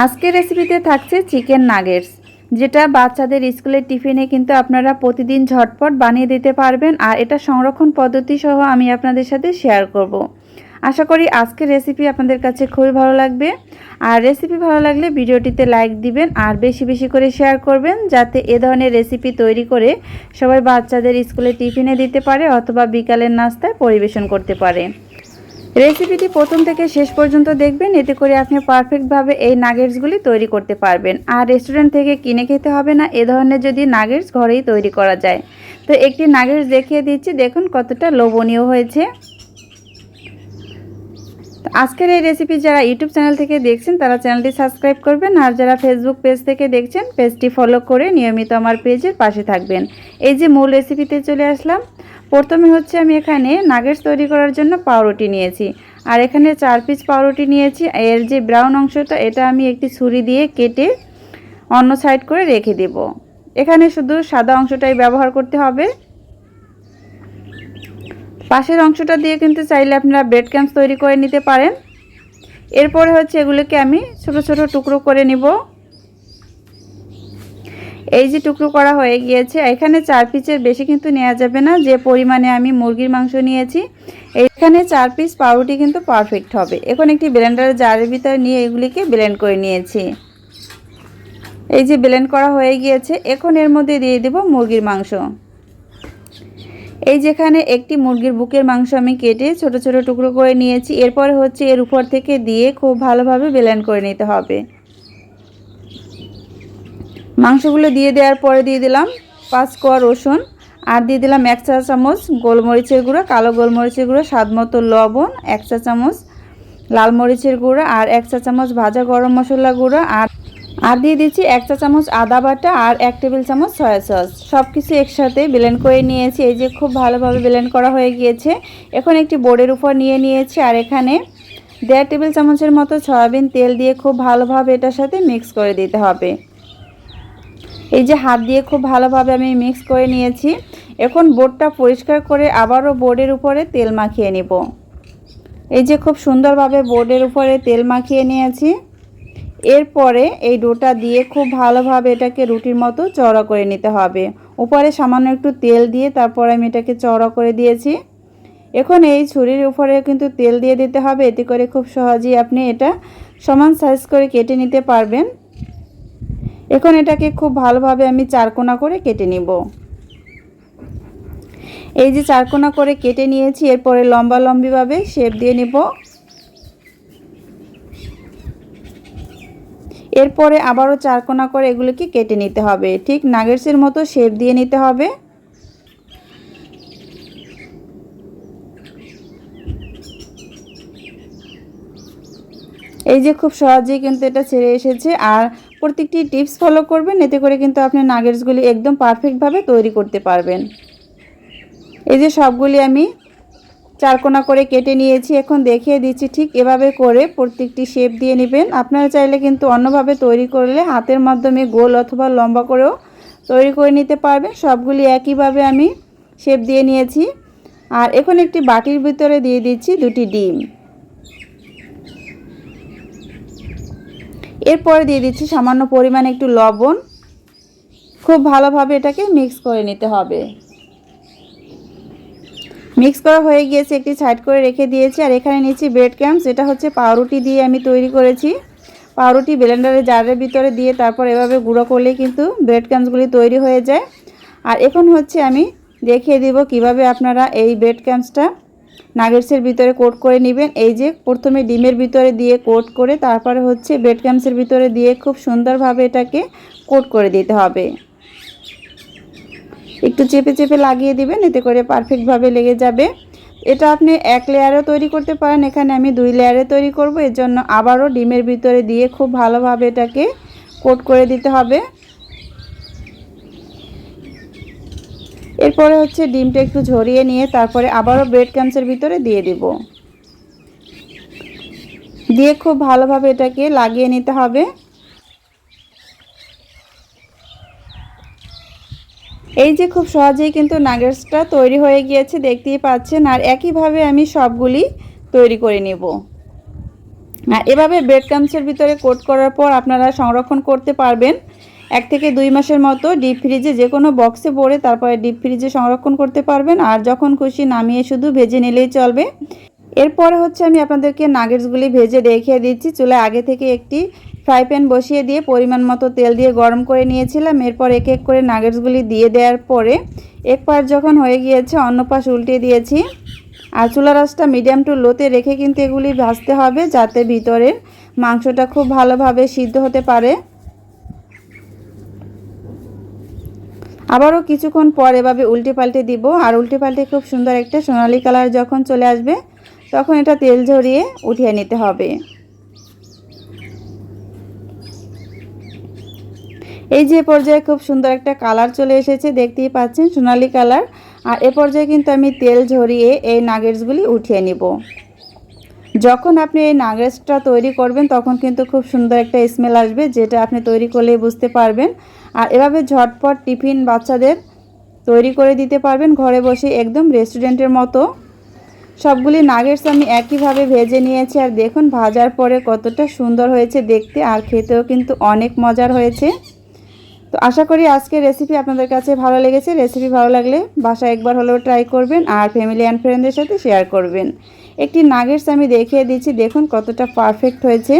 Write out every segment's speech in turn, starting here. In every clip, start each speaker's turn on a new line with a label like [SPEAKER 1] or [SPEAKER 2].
[SPEAKER 1] আজকের রেসিপিতে থাকছে চিকেন নাগেটস যেটা বাচ্চাদের স্কুলের টিফিনে কিন্তু আপনারা প্রতিদিন ঝটপট বানিয়ে দিতে পারবেন আর এটা সংরক্ষণ পদ্ধতি সহ আমি আপনাদের সাথে শেয়ার করব। আশা করি আজকের রেসিপি আপনাদের কাছে খুবই ভালো লাগবে আর রেসিপি ভালো লাগলে ভিডিওটিতে লাইক দিবেন আর বেশি বেশি করে শেয়ার করবেন যাতে এ ধরনের রেসিপি তৈরি করে সবাই বাচ্চাদের স্কুলে টিফিনে দিতে পারে অথবা বিকালের নাস্তায় পরিবেশন করতে পারে রেসিপিটি প্রথম থেকে শেষ পর্যন্ত দেখবেন, এতে করে আপনি পারফেক্টভাবে এই নাগেটসগুলি তৈরি করতে পারবেন। আর রেস্টুরেন্ট থেকে কিনে খেতে হবে না, এ ধরনের যদি নাগেটস ঘরেই তৈরি করা যায়। তো একটি নাগেটস দেখিয়ে দিচ্ছি, দেখুন কতটা লোভনীয় হয়েছে। আজকের এই রেসিপি যারা ইউটিউব চ্যানেল থেকে দেখছেন, তারা চ্যানেলটি সাবস্ক্রাইব করবেন। আর যারা ফেসবুক পেজ থেকে দেখছেন পেজটি ফলো করে নিয়মিত আমার পেজের পাশে থাকবেন। এই যে মূল রেসিপিতে চলে আসলাম। প্রথমে হচ্ছে আমি এখানে নাগেটস তৈরি করার জন্য পাউরুটি নিয়েছি। আর এখানে চার পিস পাউরুটি নিয়েছি। এর যে ব্রাউন অংশটা, এটা আমি একটি ছুরি দিয়ে কেটে অন্য সাইড করে রেখে দেব। এখানে শুধু সাদা অংশটাই ব্যবহার করতে হবে। পাশের অংশটা দিয়ে কিন্তু চাইলে আপনারা ব্রেড ক্যাম্পস তৈরি করে নিতে পারেন। এরপরে হচ্ছে এগুলোকে আমি ছোট ছোট টুকরো করে নিব। এই যে টুকরো করা হয়ে গিয়েছে, এখানে চার পিসের বেশি কিন্তু নেওয়া যাবে না, যে পরিমাণে আমি মুরগির মাংস নিয়েছি। এখানে চার পিস পাউরুটি কিন্তু পারফেক্ট হবে। এখন একটি ব্লেন্ডারের জারের ভিতরে নিয়ে এগুলিকে ব্লেন্ড করে নিয়েছি। এই যে ব্লেন্ড করা হয়ে গিয়েছে, এখন এর মধ্যে দিয়ে দেব মুরগির মাংস। এই যেখানে একটি মুরগির বুকের মাংস আমি কেটে ছোট ছোট টুকরো করে নিয়েছি, এরপরে হচ্ছে এর উপর থেকে দিয়ে খুব ভালোভাবে ব্লেন্ড করে নিতে হবে। মাংসগুলো দিয়ে দেওয়ার পরে দিয়ে দিলাম পাঁচ কোয়া রসুন, আর দিয়ে দিলাম এক চা চামচ গোলমরিচের গুঁড়ো, কালো গোলমরিচের গুঁড়ো, স্বাদ মতো লবণ, এক চা চামচ লাল মরিচের গুঁড়ো, আর এক চা চামচ ভাজা গরম মশলা গুঁড়ো, আর আর দিয়ে দিচ্ছি এক চা চামচ আদা বাটা আর এক টেবিল চামচ সয়া সস। সব কিছু একসাথে ব্লেন্ড করে নিয়েছি, এই যে খুব ভালোভাবে ব্লেন্ড করা হয়ে গিয়েছে। এখন একটি বোর্ডের উপর নিয়ে নিয়েছি, আর এখানে দেড় টেবিল চামচের মতো সয়াবিন তেল দিয়ে খুব ভালোভাবে এটার সাথে মিক্স করে দিতে হবে। এই যে হাত দিয়ে খুব ভালোভাবে আমি মিক্স করে নিয়েছি। এখন বোর্ডটা পরিষ্কার করে আবারও বোর্ডের উপরে তেল মাখিয়ে নিব। এই যে খুব সুন্দরভাবে বোর্ডের উপরে তেল মাখিয়ে নিয়েছি। এরপরে এই ডোটা দিয়ে খুব ভালোভাবে এটাকে রুটির মতো চড়া করে নিতে হবে। উপরে সামান্য একটু তেল দিয়ে তারপর আমি এটাকে চড়া করে দিয়েছি। এখন এই ছুরির উপরে কিন্তু তেল দিয়ে দিতে হবে। এতে করে খুব সহজেই আপনি এটা সমান সাইজ করে কেটে নিতে পারবেন। এখন এটাকে খুব ভালোভাবে আমি চারকোনা করে কেটে নিব। এই যে চারকোনা করে কেটে নিয়েছি, এরপরে লম্বা লম্বিভাবে শেপ দিয়ে নিব। এরপরে আবারও চারকোনা করে এগুলোকে কেটে নিতে হবে। ঠিক নাগেটসের মতো শেপ দিয়ে নিতে হবে। এই যে খুব সহজেই কিন্তু এটা ছেড়ে এসেছে। আর প্রত্যেকটি টিপস ফলো করবেন, এতে করে কিন্তু আপনি নাগেটসগুলি একদম পারফেক্টভাবে তৈরি করতে পারবেন। এই যে সবগুলি আমি চারকোনা করে কেটে নিয়েছি, এখন দেখিয়ে দিচ্ছি ঠিক এভাবে করে প্রত্যেকটি শেপ দিয়ে নেবেন। আপনারা চাইলে কিন্তু অন্যভাবে তৈরি করলে হাতের মাধ্যমে গোল অথবা লম্বা করেও তৈরি করে নিতে পারবেন। সবগুলি একইভাবে আমি শেপ দিয়ে নিয়েছি। আর এখন একটি বাটির ভিতরে দিয়ে দিচ্ছি দুটি ডিম। এরপরে দিয়ে দিচ্ছি সামান্য পরিমাণে একটু লবণ। খুব ভালোভাবে এটাকে মিক্স করে নিতে হবে। মিক্স করা হয়ে গিয়েছে, একটি সাইড করে রেখে দিয়েছি। আর এখানে নিচ্ছি ব্রেড ক্যাম্পস এটা হচ্ছে পাউরুটি দিয়ে আমি তৈরি করেছি। পাউরুটি ব্লেন্ডারে জারের ভিতরে দিয়ে তারপর এভাবে গুঁড়ো করলে কিন্তু ব্রেড ক্যাম্পসগুলি তৈরি হয়ে যায়। আর এখন হচ্ছে আমি দেখিয়ে দিব কীভাবে আপনারা এই ব্রেড ক্যাম্পসটা নাগেটসের ভিতরে কোট করে নেবেন। এই যে প্রথমে ডিমের ভিতরে দিয়ে কোট করে, তারপরে হচ্ছে ব্রেড ক্যাম্পসের ভিতরে দিয়ে খুব সুন্দরভাবে এটাকে কোট করে দিতে হবে। একটু চেপে চেপে লাগিয়ে দিবেন, এতে করে পারফেক্টভাবে লেগে যাবে। এটা আপনি এক লেয়ারে তৈরি করতে পারেন, এখানে আমি দুই লেয়ারে তৈরি করব। এর জন্য আবারও ডিমের ভিতরে দিয়ে খুব ভালোভাবে এটাকে কোট করে দিতে হবে। এরপরে হচ্ছে ডিমটা একটু ঝরিয়ে নিয়ে তারপরে আবারও ব্রেড ক্যাম্পসের ভিতরে দিয়ে দেব। দিয়ে খুব ভালোভাবে এটাকে লাগিয়ে নিতে হবে। এই যে খুব সহজেই কিন্তু নাগেটসটা তৈরি হয়ে গিয়েছে, দেখতেই পাচ্ছেন। আর একইভাবে আমি সবগুলি তৈরি করে নেব। আর এভাবে ব্রেড ক্রামসের ভিতরে কোট করার পর আপনারা সংরক্ষণ করতে পারবেন। এক থেকে দুই মাসের মতো ডিপ ফ্রিজে যে কোনো বক্সে ভরে তারপরে ডিপ ফ্রিজে সংরক্ষণ করতে পারবেন। আর যখন খুশি নামিয়ে শুধু ভেজে নিলেই চলবে। এরপরে হচ্ছে আমি আপনাদেরকে নাগেটসগুলি ভেজে দেখিয়ে দিচ্ছি। চুলায় আগে থেকে একটি ফ্রাই প্যান বসিয়ে দিয়ে পরিমাণ মতো তেল দিয়ে গরম করে নিয়েছিলাম। এরপর এক এক করে নাগেটসগুলি দিয়ে দেওয়ার পরে এক পাশ যখন হয়ে গিয়েছে অন্য পাশ উল্টে দিয়েছি। আর চুলা রাসটা মিডিয়াম টু লোতে রেখে কিন্তু এগুলি ভাজতে হবে যাতে ভিতরের মাংসটা খুব ভালোভাবে সিদ্ধ হতে পারে। আবারও কিছুক্ষণ পর এভাবে উল্টে পাল্টে দিব। আর উল্টে পাল্টে খুব সুন্দর একটা সোনালি কালার যখন চলে আসবে, তখন এটা তেল ঝরিয়ে উঠিয়ে নিতে হবে। এই যে পর্যায়ে খুব সুন্দর একটা কালার চলে এসেছে, দেখতেই পাচ্ছেন সোনালি কালার। আর এ পর্যায়ে কিন্তু আমি তেল ঝরিয়ে এই নাগেটসগুলি উঠিয়ে নিব। যখন আপনি এই নাগেটসটা তৈরি করবেন, তখন কিন্তু খুব সুন্দর একটা স্মেল আসবে, যেটা আপনি তৈরি করলেই বুঝতে পারবেন। আর এভাবে ঝটপট টিফিন বাচ্চাদের তৈরি করে দিতে পারবেন, ঘরে বসে একদম রেস্টুরেন্টের মতো। সবগুলি নাগেটস আমি একইভাবে ভেজে নিয়েছি, আর দেখুন ভাজার পরে কতটা সুন্দর হয়েছে দেখতে, আর খেতেও কিন্তু অনেক মজার হয়েছে। তো আশা করি আজকের রেসিপি আপনাদের কাছে ভালো লেগেছে। রেসিপি ভালো লাগলে বাসায় একবার হলেও ট্রাই করবেন, আর ফ্যামিলি অ্যান্ড ফ্রেন্ডদের সাথে শেয়ার করবেন। একটি নাগেটস আমি দেখিয়ে দিচ্ছি। দেখুন কতটা পারফেক্ট হয়েছে।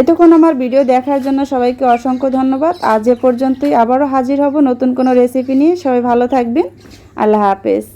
[SPEAKER 1] এতক্ষণ আমার ভিডিও দেখার জন্য সবাইকে অসংখ্য ধন্যবাদ। আজ এ পর্যন্তই আবারও হাজির হব নতুন কোনো রেসিপি নিয়ে। সবাই ভালো থাকবেন। আল্লাহ হাফেজ।